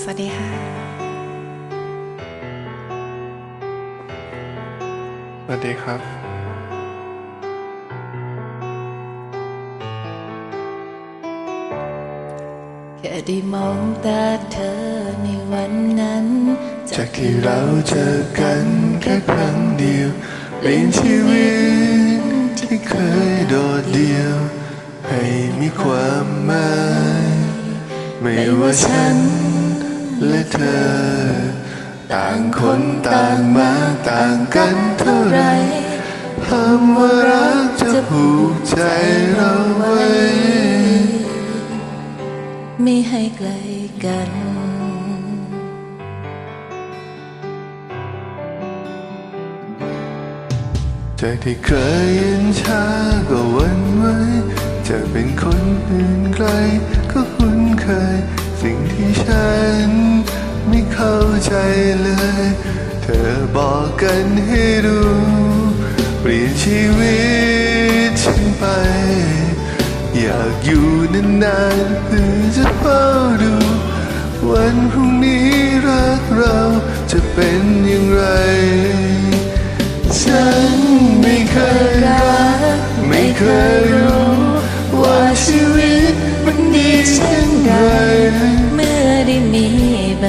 สวัสดีค่ะ สวัสดีครับ แค่ได้มองตาเธอในวันนั้น จากที่เราเจอกันแค่ครั้งเดียวเปลี่ยนชีวิตที่เคยโดดเดี่ยว ให้มีความหมาย ไม่ว่าฉัน และเธอ ต่างคนต่างมาต่างกันเท่าไรคำว่ารักจะผูกใจเราไว้ ไม่ให้ไกลกันจากที่เคยเย็นชาก็หวันไหวจะเป็นคนอื่นไกล ก็คุ้นเคยสิ่งที่ฉัน เลย เธอบอกกันให้รู้เปลี่ยนชีวิตฉันไป อยากอยู่นานๆเพื่อจะเฝ้าดู วันพรุ่งนี้รักเราจะเป็นอย่างไร ฉันไม่เคย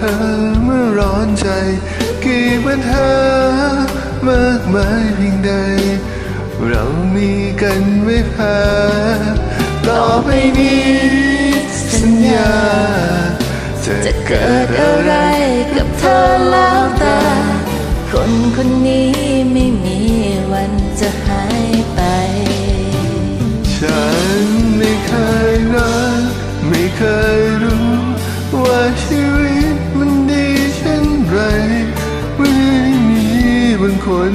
เธอเมื่อร้อนใจ กี่ปัญหามากมายเพียงใด เรามีกันไม่แพ้ต่อไปนี้สัญญา จะจะเกิดอะไรไรกับเธอแล้วแต่คนคนนี้ไม่มีวันจะหายไป ฉันไม่เคยรักไม่เคย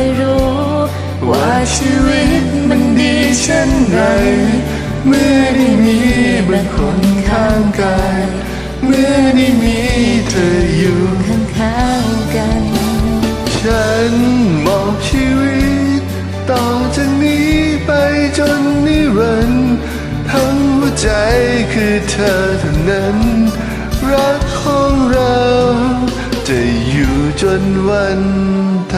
ยรู้ ว่าชีวิตมันดีเช่นไรเมื่อได้มีบางคนข้างกายเมื่อได้มีเธออยู่ข้างๆกัน ฉันมอบชีวิตต่อจากนี้ไปจนนิรันดร์ทั้งหัวใจคือเธอเท่านั้น รักของเราจะอยู่จนวันต